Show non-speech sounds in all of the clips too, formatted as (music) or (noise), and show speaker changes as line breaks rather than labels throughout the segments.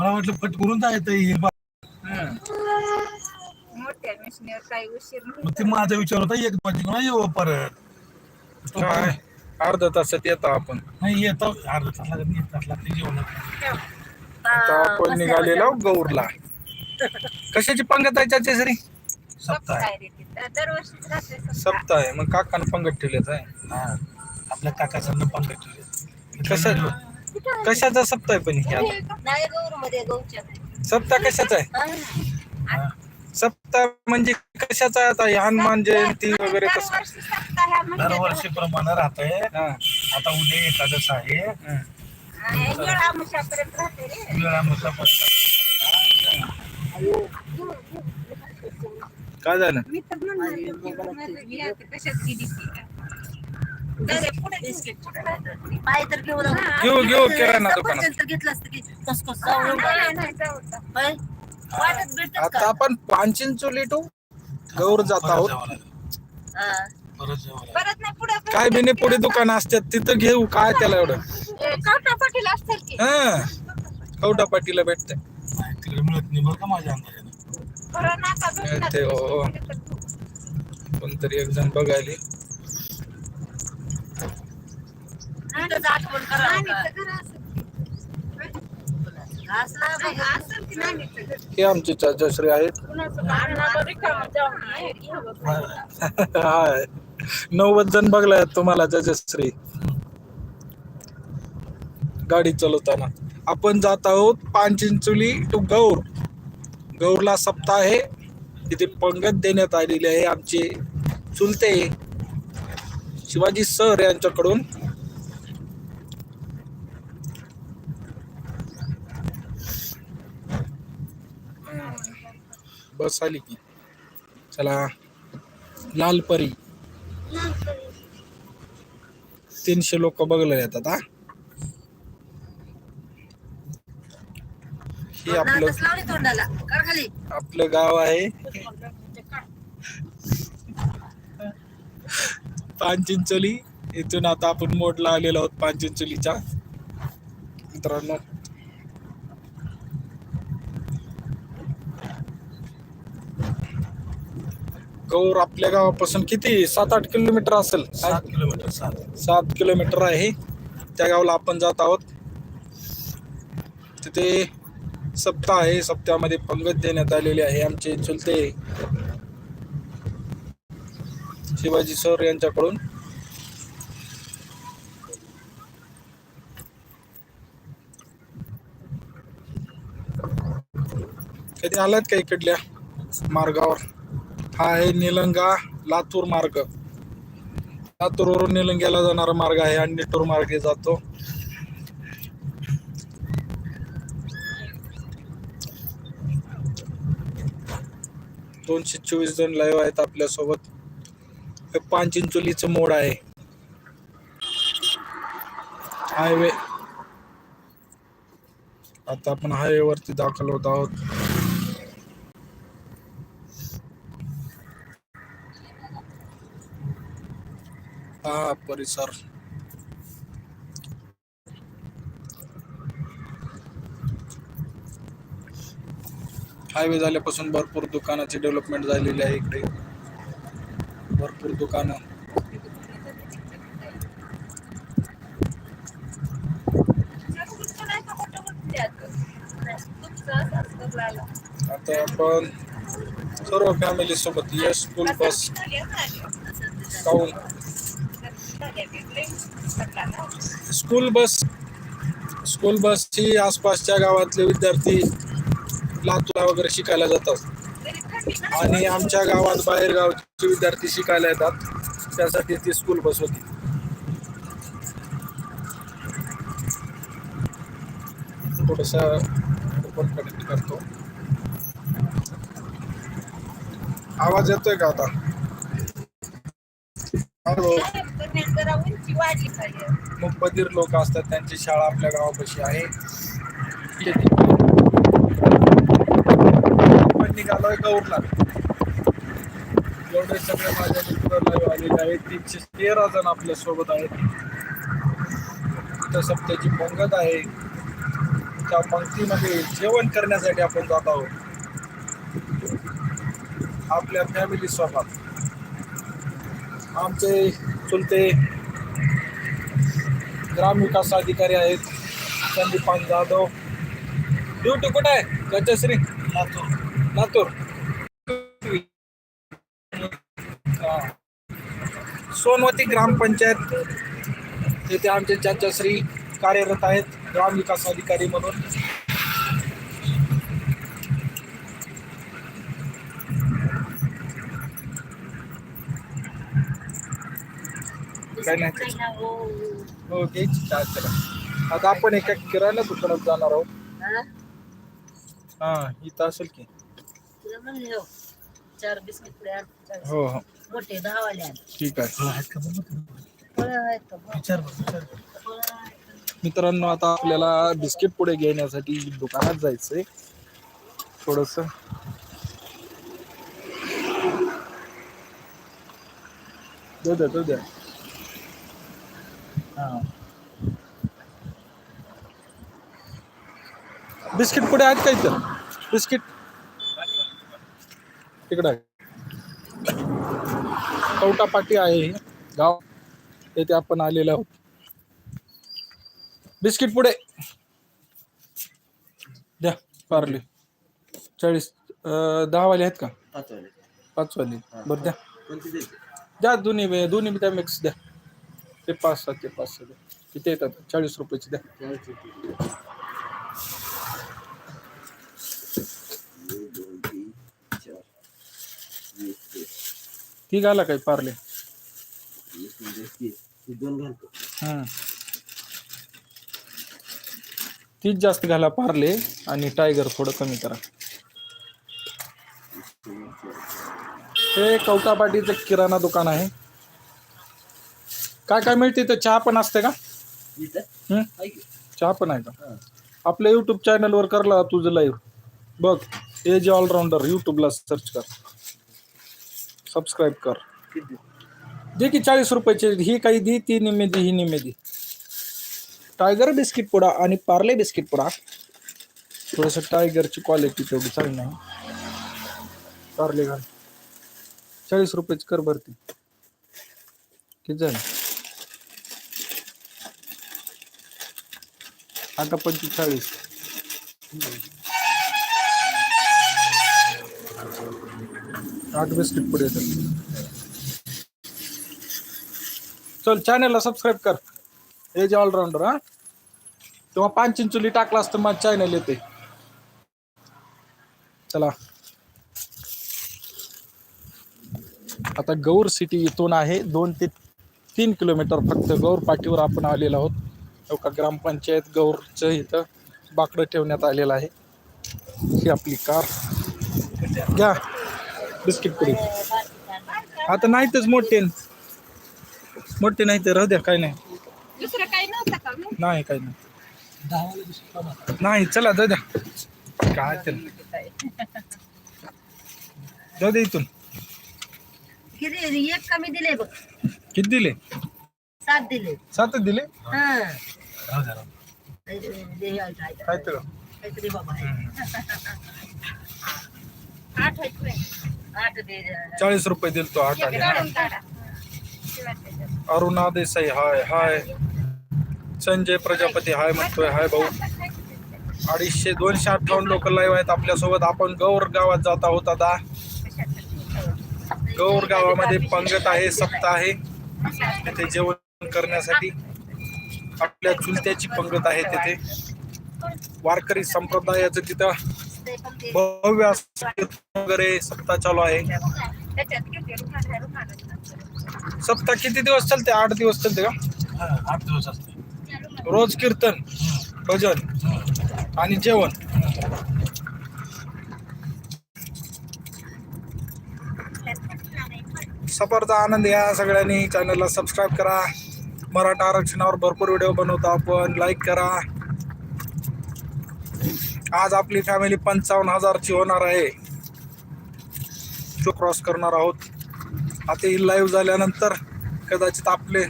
मला वाटलं पट करून जायचं हे.
हं.
मोठ्या मिशनीवर काही उशीर
मग
नाही
ते माझा विचार होता एक येऊ परत. तो
काय? अर्धा तासात येतो आपण.
नाही येतो. अर्धा तास लागत नाही एक तास लागते जेवण
आता आपण निघालेलो गौरला. कशाची पंगत आहे त्याच्या घरी
सप्ताह आहे.
दरवर्षीच राहते सप्ताह.
सप्ताह आहे. मग काकानं पंगत ठेवलेच आहे.
हा. आपल्या काकाचं पंगत ठेवले
कशा कशाचा सप्ताह आहे पण हे सप्ताह कशाचा आहे. सप्ताह म्हणजे कशाचा आहे? आता हनुमान जयंती वगैरे कसं?
दरवर्षी म्हणतात.
दरवर्षी प्रमाणे राहत आहे
हा.
आता उद्या एकादश आहे.
काय झालं?
तर
घेऊ.
घेऊ घेऊ किराणा दुकानात
सफरचंद तर घेतलं असतं की कस कस
नाही, नाही, नाही, जाऊ दे.
होय वाटत भेटत
आता आपण पांचिंचोली टू गौर जात आहोत
हा.
परत जावं लागेल.
परत नाही पुढे
काय बिने पुढे दुकान असतात तिथं घेऊ काय त्याला एवढं
काटा पाटील असतील की
हा कवटा पाटीला भेटते
तिकडे मिळत नाही बरं का माझ्या अंदाजाने
बरं नाका भेटणार.
ते हो. कोणतरी एक जण बघायले
आठवण. घास ना.
हे आमचे चाचाश्री आहेत.
हे.
हाय नव्वद जण बघलाय तुम्हाला चाचाश्री. गाडी चालवताना. आपण जात आहोत पांचिंचोली टू गौर. गौरला सप्ताह आहे. तिथे पंगत देण्यात आलेली आहे आमचे चुलते शिवाजी सर यांच्याकडून. बस आली की. चला लालपरी तीनशे लोक बघायला येतात हा हे आपलं आपलं गाव आहे. पानचिंचोली. इथून आता आपण मोडला आलेलो आहोत पानचिंचोलीच्या. मित्रांनो गौर आपल्या गावापासून किती? सात आठ किलोमीटर असेल?
सात किलोमीटर सात.
सात किलोमीटर आहे. त्या गावाला आपण जात आहोत. तिथे सप्ताह आहे. सप्त्यामध्ये पंगत देण्यात आलेली आहे आमचे चुलते शिवाजी सर यांच्याकडून. कधी आलात का इकडल्या मार्गावर? हा आहे निलंगा लातूर मार्ग. लातूरवरून निलंग्याला जाणारा मार्ग आहे आणि निटूर मार्गे जातो. दोनशे चोवीस जण लाईव्ह आहेत आपल्यासोबत. हे पांचिंचोलीचं मोड आहे. हायवे आता आपण हायवे वरती दाखल होत आहोत. हा परिसर हायवे झाल्यापासून भरपूर दुकानाची डेव्हलपमेंट झालेली आहे इकडे भरपूर दुकानं. आता आपण सर्व फॅमिली सोबत यश स्कूल बस? काऊन स्कूल बस स्कूल बस ही आसपासच्या गावातले विद्यार्थी लातूरला वगैरे शिकायला जातात. आणि आमच्या गावात बाहेर गावचे विद्यार्थी शिकायला येतात. त्यासाठी ती स्कूल बस होती. थोडस कनेक्ट करतो. आवाज येतोय का आता? हॅलो.
पण वाढली पाहिजे.
मग बधीर लोक असतात त्यांची शाळा आपल्या गावापाशी आहे. आपण निघालोय गौरला. एवढे सगळे माझ्या मित्राला आलेले आहेत. तीनशे तेरा जण आपल्यासोबत आहेत. तिथं सप्त्याची पंगत आहे. त्या पंक्तीमध्ये जेवण करण्यासाठी आपण जात आहोत. आपल्या फॅमिली सोबत. आमचे चुलते ग्रामविकास अधिकारी आहेत. संदीपान जाधव. ड्युटी कुठं आहे? गजश्री. लातूर. लातूर. सोनवती ग्रामपंचायत येथे आमचे चाचाश्री कार्यरत आहेत. ग्रामविकास अधिकारी म्हणून. काय नाही
हो.
हो चला आता आपण एका किराणा दुकानात जाणार आहोत
हा?
हा इथं असेल की
हो. चार बिस्किट पुढे आण. चार
हो हो
मोठे दहावाले आण.
ठीक आहे
फळं आहेत का
फळं आहेत का?
मित्रांनो आता आपल्याला बिस्किट पुढे घेण्यासाठी दुकानात जायचंय थोडस दे द्या दे द्या हा. बिस्किट पुढे आहेत का इथं? बिस्किट. तिकडे आहे कवटापाटी आहे. हे गाव येथे आपण आलेलो आहोत. बिस्किट पुढे. द्या पार्ले. चाळीस अं, दहा वाले आहेत का? पाच वाले बरं द्या. द्या दोन्ही दोन्ही द्या मिक्स द्या. ते पाच सात ते पाच सात किती येतात? चाळीस रुपयाचे द्या. ती घाला काय पार्ले? हम्म. तीच जास्त घाला पार्ले आणि टायगर थोडं कमी करा. हे कवटापाटीचं किराणा दुकान आहे. काय काय मिळते तर चहा पण असते का? चहा पण आहे का? आपल्या युट्यूब चॅनलवर करला तुझं लाईव्ह बघ एज ऑलराऊंडर युट्यूबला सर्च कर. सबस्क्राईब कर. दे की चाळीस रुपयाचे. ही काही दी ती निम्मे दी ही निम्मे दी. टायगर बिस्किट पुडा आणि पार्ले बिस्किट पुडा. थोडंसं टायगरची क्वालिटी तेवढी चांगली नाही. पार्ले घाल. चाळीस रुपयाची कर भरती. किती झालं? आता पंचेचाळीस. आठ बिस्किट पुढे येतात. चल चॅनलला सबस्क्राईब कर. एज ऑलराऊंडर हा? तेव्हा पाच चिंचोली टाकला असतं माझं चॅनल येते. चला. आता गौर सिटी इथून आहे दोन ते तीन किलोमीटर फक्त गौर पाठीवर आपण आलेलो आहोत. एका ग्रामपंचायत गौरचं इथं बाकडं ठेवण्यात आलेलं आहे. ही आपली कार. घ्या. बिस्किट पुढे आता नाहीतच मोठे. मोठे नाही तर राहू द्या काय नाही? नाही काही नाही. नाही चला जाऊ द्या. काय ते जाऊ दे इथून.
किती? एक कमी दिले बघ.
किती दिले?
सात दिले.
सातच दिले?
हा.
राहू द्या, राहू
काहीतरी बाबा.
आठ.
आठ
चाळीस रुपये दिल तो आठ. अरुणा देसाई हाय हाय. संजय प्रजापती हाय म्हणतोय हाय भाऊ. अडीचशे दोनशे अठ्ठावन्न लोक लाईव्ह आहेत आपल्यासोबत. आपण गौर गावात जात आहोत आता. गौर गावामध्ये पंगत आहे सप्ताह आहे. तिथे जेवण करण्यासाठी. आपल्या चुलत्याची पंगत आहे तिथे. वारकरी संप्रदायाचं तिथं भव्य वगैरे सप्ताह चालू आहे. सप्ताह किती दिवस चालते? आठ दिवस चालते का?
आठ दिवस असते.
रोज कीर्तन भजन आणि जेवण. सफरचा आनंद या सगळ्यांनी चॅनलला सबस्क्राईब करा. मराठा आरक्षणावर भरपूर व्हिडिओ बनवतो आपण. लाईक करा. आज आपली फॅमिली पंचावन्न हजारची होणार आहे. तो क्रॉस करणार आहोत. आता ही लाईव्ह झाल्यानंतर कदाचित आपले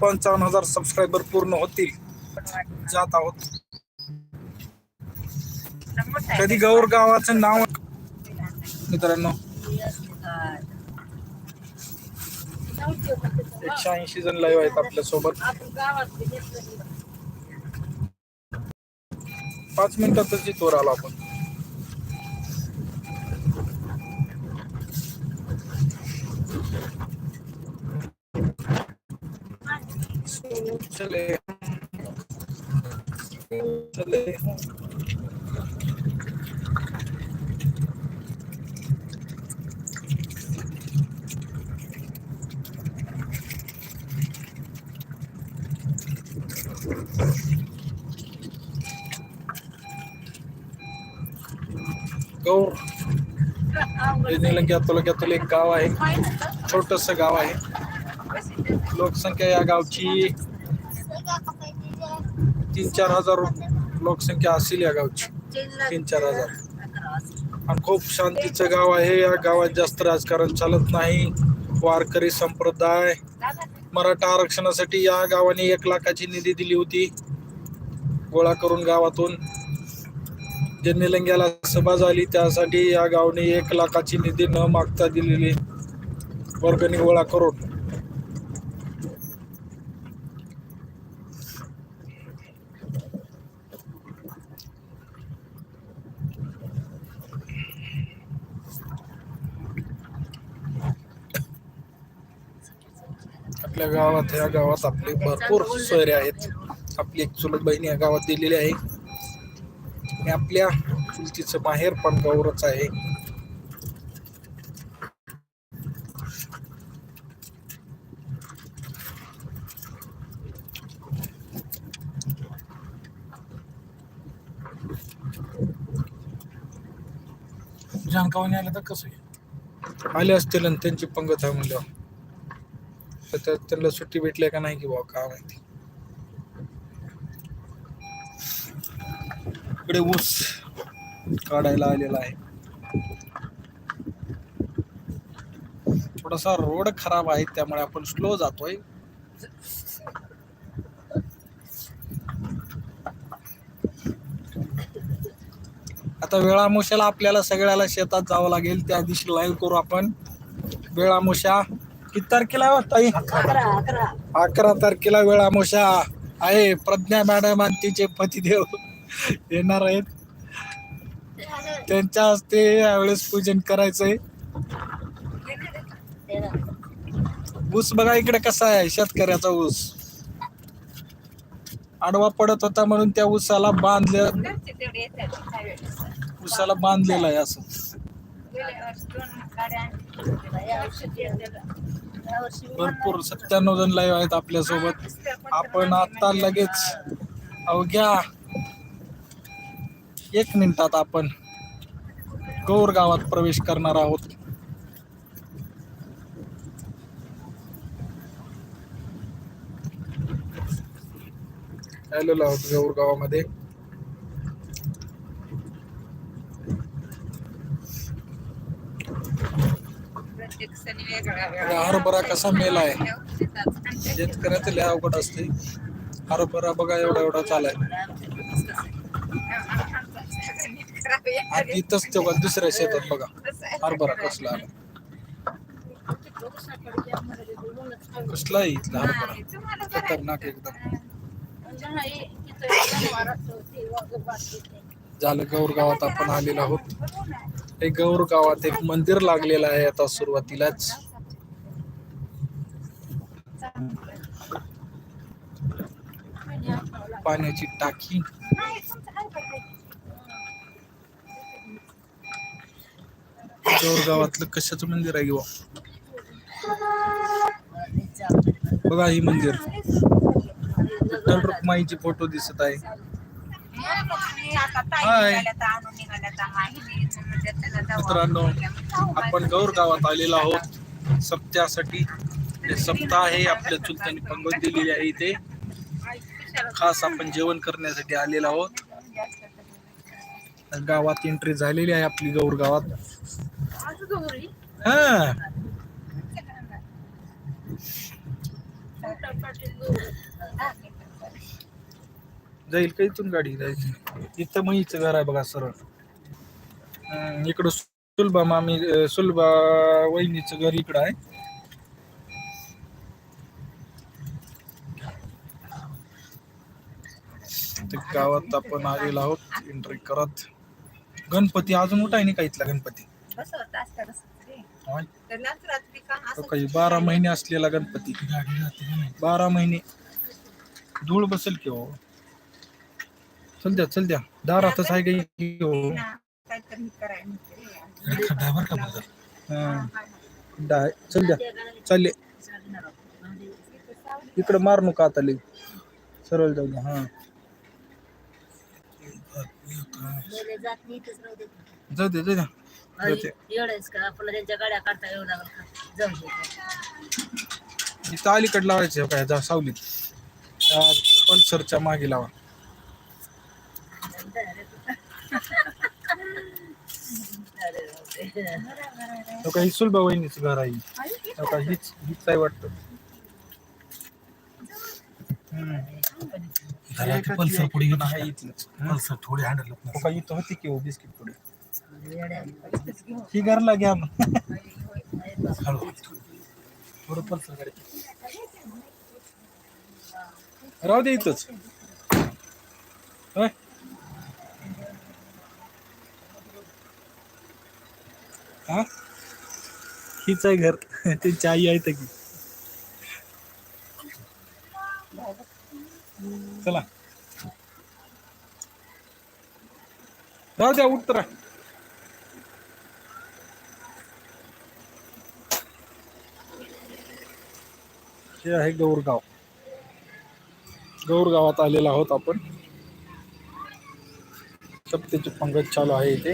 पंचावन्न हजार सबस्क्रायबर पूर्ण होतील. जात आहोत. कधी गौर गावाचं नाव मित्रांनो एकशे ऐंशी जण लाईव्ह आहेत
आपल्यासोबत
पाच मिनिटातच इथवर आलो आपण. चले. चले गौर हे तालुक्यातील एक गाव आहे. छोटस गाव आहे. लोकसंख्या या गावची तीन चार हजार लोकसंख्या असेल या गावची. तीन चार हजार. आणि खूप शांतीचं गाव आहे. या गावात जास्त राजकारण चालत नाही. वारकरी संप्रदाय. मराठा आरक्षणासाठी या गावाने एक लाखाची निधी दिली होती. गोळा करून गावातून. जे निलंग्याला सभा झाली त्यासाठी या गावने एक लाखाची निधी न मागता दिलेली वर्गणी गोळा करून. आपल्या गावात या गावात आपले भरपूर सोयरे आहेत. आपली एक चुलत बहिणी या गावात दिलेली आहे. आपल्या चुलतीचं माहेर पण गौरच आहे.
जानकावानी आलं तर कसं आहे?
आले असतील आणि त्यांची पंगत आहे म्हणल्यावर त्या- त्यांना सुट्टी भेटली का नाही की बाबा काय माहिती. इकडे ऊस काढायला आलेला आहे. थोडासा रोड खराब आहे त्यामुळे आपण स्लो जातोय. आता वेळामुशाला आपल्याला सगळ्याला शेतात जावं लागेल त्या दिवशी लाईव्ह करू आपण. वेळामुशा किती तारखेला हो ताई?
अकरा अकरा
तारखेला वेळामुशा आहे. प्रज्ञा मॅडम आणि तिचे पतिदेव. येणार आहेत. त्यांच्या हस्ते यावेळेस पूजन करायचंय. ऊस बघा इकडे कसा आहे शेतकऱ्याचा ऊस. आडवा पडत होता म्हणून त्या ऊसाला बांधलं. ऊसाला बांधलेलं आहे असं. भरपूर सत्त्याण्णव जण लाईव्ह आहेत आपल्यासोबत. आपण आता लगेच अवघ्या एक मिनिटात आपण गौर गावात प्रवेश करणार आहोत. आलेलो आहोत गौर गावामध्ये. हरभरा कसा मेला आहे? शेतकऱ्याचं लय अवघड असते हरभरा बघा एवढा एवढा चालाय. आणि इथंच तेव्हा दुसऱ्या शेतात बघा. हरभरा कसला आला. कसला आहे इथला हरभरा. खतरनाक एकदम. झालं गौर गावात आपण आलेलो आहोत. हे गौर गावात एक मंदिर लागलेलं आहे आता सुरुवातीलाच. पाण्याची टाकी. गौर गावातलं कशाचं मंदिर आहे किंवा? बघा ही मंदिर. विठ्ठल रुक्माईचे फोटो दिसत आहे. मित्रांनो आपण गौर गावात आलेलो आहोत. सप्त्यासाठी हे सप्ताह आहे आपल्या चुलत्यांनी पंगत दिलेली आहे इथे. खास आपण जेवण करण्यासाठी आलेलो आहोत. गावात एंट्री झालेली आहे आपली गौर गावात. हा जाईल का इथून गाडी? जायची इथं मईचं घर आहे बघा सरळ. हम्म, इकडं सुलभा मामी सुलभा वहिनीचं घर इकडं आहे. ते गावात आपण आलेलो आहोत. एंट्री करत. गणपती अजून उठाय आहे नाही का इथला गणपती?
कसं होतं असतं कसं रे
होय.
तर नंतर रात्री का
तो
असं
काही बारा महिने असलेला गणपती.
गाडी जाते का नाही
बारा महिने. धूळ बसेल की हो? चल द्या चल द्या. दारातच आहे काही हो.
ना, काहीतरी करायला म्हणते
इकडे खड्डा आहे बरं का माझा
हा. डाय चल द्या. चालले. इकडे मार नका आता लई. सरळ जाऊ द्या हा.
गेले जात नाही इथेच राहू दे.
जाऊ दे जाऊ द्या
अरे,
जाते.
एवढंच का? आपल्याला त्यांच्या गाड्या काढता येऊ लागल का? जाऊ दे.
अलीकडे लावायचे काय जा सावलीत. पल्सरच्या मागे लावा. तो काही सुलभा वहिनीच घर आहे. हो का हीच हीच आहे वाटतं.
त्याला ते पल्सर पुढे घेऊन
आहे?
पल्सर थोडी हँडल
हो इथं होती की हो बिस्किट पुढे. ही घरला घ्या मग.
हळू.
थोडं पल्सर गाडी राहू दे इथंच. होय? हा? हीच आहे घर. (laughs) त्यांची आई आहे की चला राहू द्या उत्तरा हे आहे गौरगाव. गौरगावात आलेलो आहोत आपण. सप्तेचे पंगत चालू आहे इथे.